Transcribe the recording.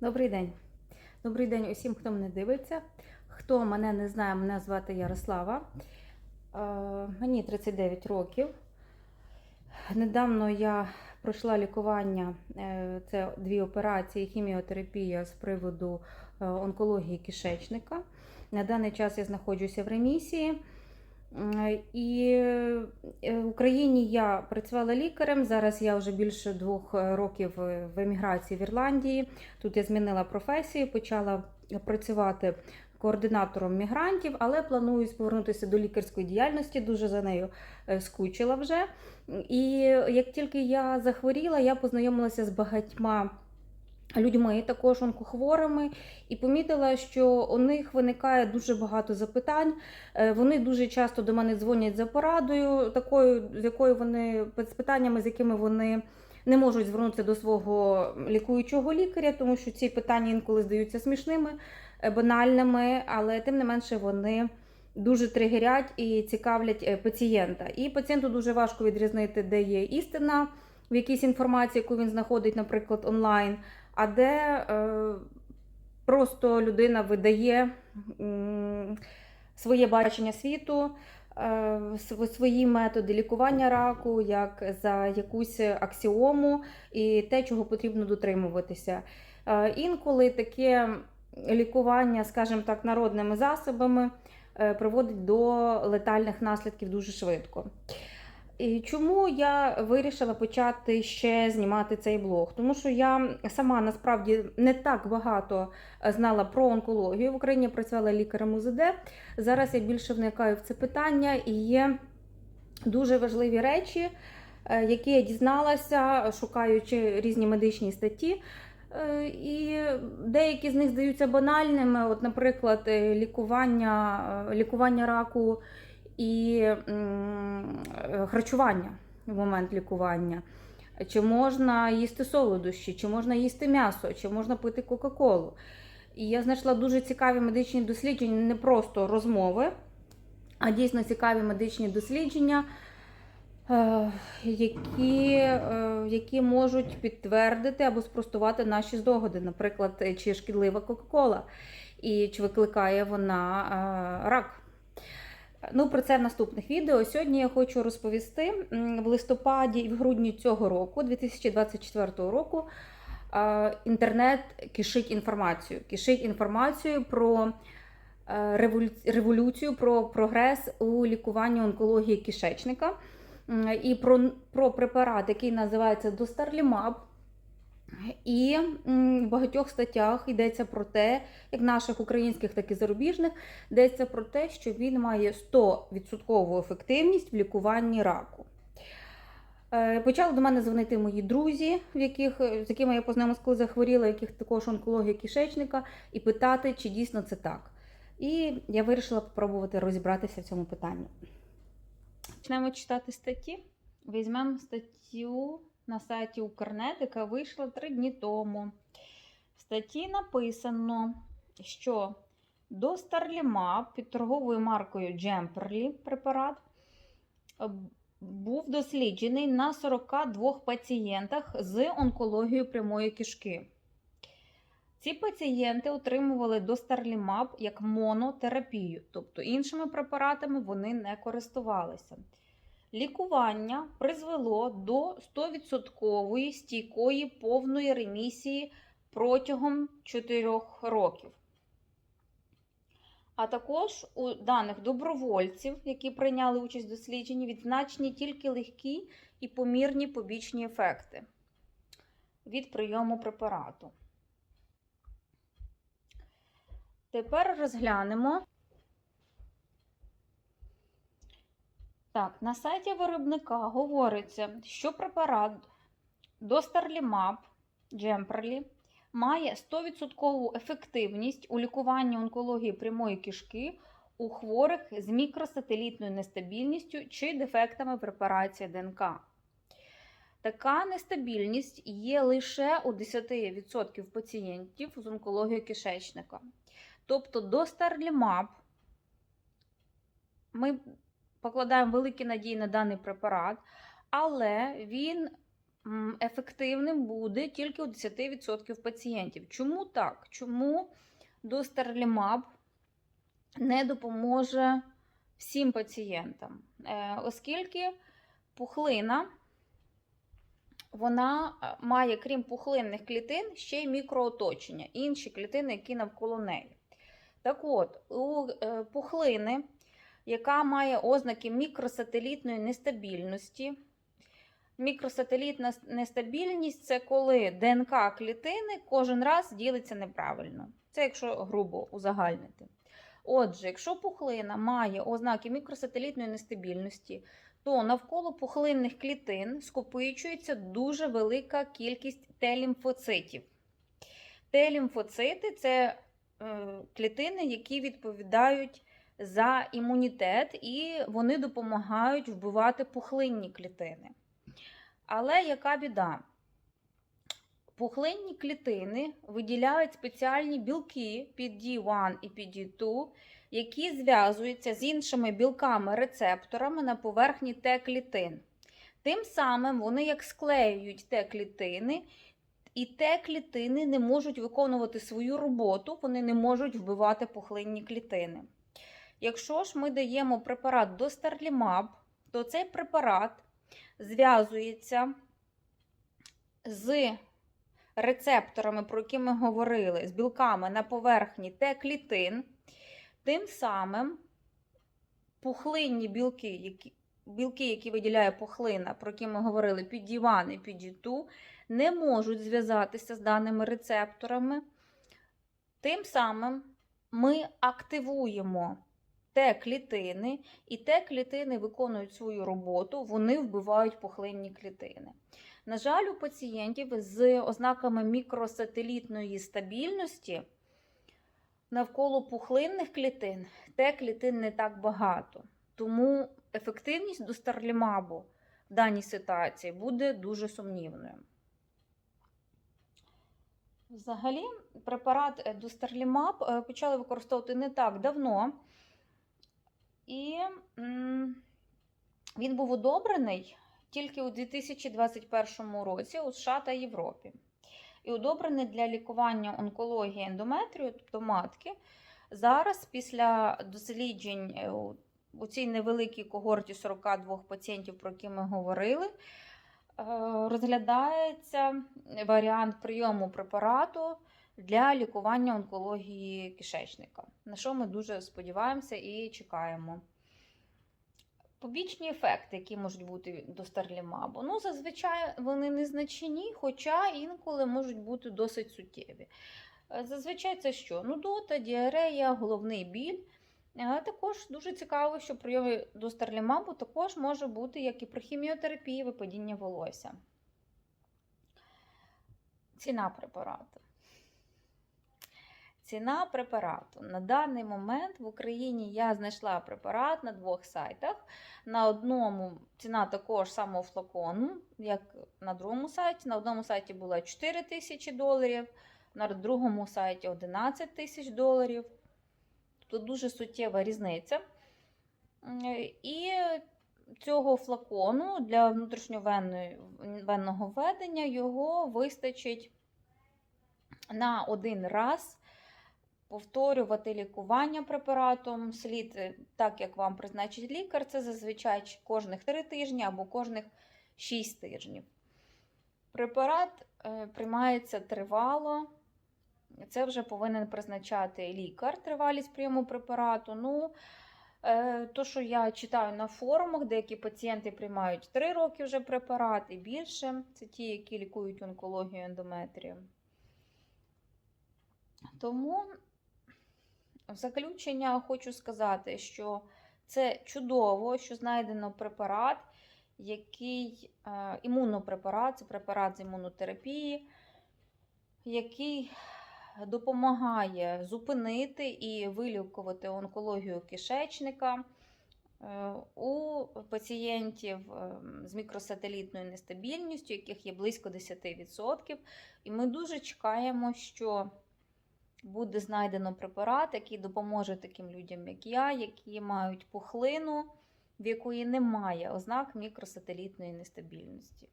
Добрий день. Добрий день усім, хто мене дивиться. Хто мене не знає, мене звати Ярослава. Е, Мені 39 років. Недавно я пройшла лікування, е, це дві операції, хіміотерапія з приводу е, онкології кишечника. На даний час я знаходжуся в ремісії. М, І е, в Україні я працювала лікарем. Зараз я вже більше двох років в еміграції в Ірландії. Тут я змінила професію, почала працювати координатором мігрантів, але планую повернутися до лікарської діяльності. Дуже за нею е, скучила вже. І як тільки я захворіла, я познайомилася з багатьма. Людьми, також онкохворими, і помітила, що у них виникає дуже багато запитань. Е, Вони дуже часто до мене дзвонять за порадою, такою, з якою вони з питаннями, з якими вони не можуть звернутися до свого лікуючого лікаря, тому що ці питання інколи здаються смішними, е, банальними, але тим не менше вони дуже тригерять і цікавлять е, пацієнта. І пацієнту дуже важко відрізнити, де є істина в якійсь інформації, яку він знаходить, наприклад, онлайн, а де е, просто людина видає своє бачення світу, е, свої методи лікування раку, як за якусь аксіому і те, чого потрібно дотримуватися. Е, Інколи таке лікування, скажімо так, народними засобами е, приводить до летальних наслідків дуже швидко. І чому я вирішила почати ще знімати цей блог? Тому що я сама насправді не так багато е, знала про онкологію. В Україні працювала лікарем УЗД. Зараз я більше вникаю в це питання і є дуже важливі речі, е, які я дізналася, шукаючи різні медичні статті. Е, І деякі з них здаються банальними. От, наприклад, лікування, лікування раку і харчування в момент лікування. Чи можна їсти солодощі, чи можна їсти м'ясо, чи можна пити Кока-Колу. І я знайшла дуже цікаві медичні дослідження, не просто розмови, а дійсно цікаві медичні дослідження, е, які, е, які можуть підтвердити або спростувати наші здогади. Наприклад, чи шкідлива Кока-Кола, і чи викликає вона е, рак. Ну, про це в наступних відео. Сьогодні я хочу розповісти в листопаді і в грудні цього року, 2024 року, інтернет кишить інформацію. Кишить інформацію про е, революцію, про прогрес у лікуванні онкології кишечника і про, про препарат, який називається Достарлімаб. І в багатьох статтях йдеться про те, як наших українських, так і зарубіжних, йдеться про те, що він має 100% ефективність в лікуванні раку. Е, Почали до мене дзвонити мої друзі, в яких, е, з якими я познайомилася, коли захворіла, яких також онкологія кишечника, і питати, чи дійсно це так. І я вирішила спробувати розібратися в цьому питанні. Почнемо читати статті. Візьмемо статтю на сайті Укрнет, яка вийшла три дні тому. В статті написано, що Достарлімаб під торговою маркою Джемперлі препарат е, був досліджений на 42 пацієнтах з онкологією прямої кишки. Ці пацієнти отримували достарлімаб як монотерапію, тобто іншими препаратами вони не користувалися. Лікування призвело до 100% стійкої повної ремісії протягом 4 років. А також у даних добровольців, які прийняли участь в дослідженні, відзначені тільки легкі і помірні побічні ефекти від прийому препарату. Тепер розглянемо. Так, на сайті виробника говориться, що препарат Достарлімаб Джемперлі має 100% ефективність у лікуванні онкології прямої кишки у хворих з мікросателітною нестабільністю чи дефектами в репарації ДНК. Така нестабільність є лише у 10% пацієнтів з онкологією кишечника. Тобто Достарлімаб ми покладаємо великі надії на даний препарат, але він ефективним буде тільки у 10% пацієнтів. Чому так? Чому достарлімаб не допоможе всім пацієнтам? Е, Оскільки пухлина вона е, має, крім пухлинних клітин, ще й мікрооточення, інші клітини, які навколо неї. Так от, у е, пухлини, яка має ознаки мікросателітної нестабільності. Мікросателітна нестабільність це коли ДНК клітини кожен раз ділиться неправильно. Це якщо грубо узагальнити. Отже, якщо пухлина має ознаки мікросателітної нестабільності, то навколо пухлинних клітин скопичується дуже велика кількість Т-лімфоцитів. Т-лімфоцити це е, клітини, які відповідають за імунітет, і вони допомагають вбивати пухлинні клітини. Але яка біда? Пухлинні клітини виділяють спеціальні білки PD1 і PD2, які зв'язуються з іншими білками-рецепторами на поверхні Т-клітин. Тим самим вони як склеюють Т-клітини, і Т-клітини не можуть виконувати свою роботу, вони не можуть вбивати пухлинні клітини. Якщо ж ми даємо препарат Достарлімаб, то цей препарат зв'язується з рецепторами, про які ми говорили, з білками на поверхні Т-клітин, тим самим пухлинні білки, які, білки, які виділяє пухлина, про які ми говорили, PD1 і PD2, не можуть зв'язатися з даними рецепторами. Тим самим ми активуємо Т-клітини, і Т-клітини виконують свою роботу, вони вбивають пухлинні клітини. На жаль, у пацієнтів з ознаками мікросателітної стабільності навколо пухлинних клітин Т-клітин не так багато. Тому ефективність достарлімабу в даній ситуації буде дуже сумнівною. Взагалі, препарат достарлімаб е, почали використовувати не так давно. І він був одобрений тільки у 2021 році у США та Європі. І одобрений для лікування онкології ендометрію, тобто матки. Зараз, після досліджень е, у цій невеликій когорті 42 пацієнтів, про які ми говорили, е, розглядається варіант прийому препарату для лікування онкології кишечника, на що ми дуже сподіваємося і чекаємо. Побічні ефекти, які можуть бути до старлімабу, ну, зазвичай вони незначні, хоча інколи можуть бути досить суттєві. Е, зазвичай це що? Нудота, діарея, головний біль. А також дуже цікаво, що прийомі до старлімабу також може бути, як і при хіміотерапії, випадіння волосся. Ціна препарату. Ціна препарату. На даний момент в Україні я знайшла препарат на двох сайтах. На одному ціна такого ж самого флакону, як на другому сайті. На одному сайті була 4 тисячі доларів, на другому сайті 11 тисяч доларів. Тут дуже суттєва різниця. І цього флакону для внутрішньовенного введення його вистачить на один раз повторювати лікування препаратом слід е, так, як вам призначить лікар, це зазвичай кожних 3 тижні або кожних 6 тижнів. Препарат е, приймається тривало. Це вже повинен призначати лікар тривалість прийому препарату. Ну, е, то, що я читаю на форумах, деякі пацієнти приймають 3 роки вже препарат і більше. Це ті, які лікують онкологію ендометрію. Тому в заключення хочу сказати, що це чудово, що знайдено препарат, який е, імунопрепарат, це препарат з імунотерапії, який допомагає зупинити і вилікувати онкологію кишечника. Е, у пацієнтів е, з мікросателітною нестабільністю, яких є близько 10%. І ми дуже чекаємо, що буде знайдено препарат, який допоможе таким людям, як я, які мають пухлину, в якої немає ознак мікросателітної нестабільності.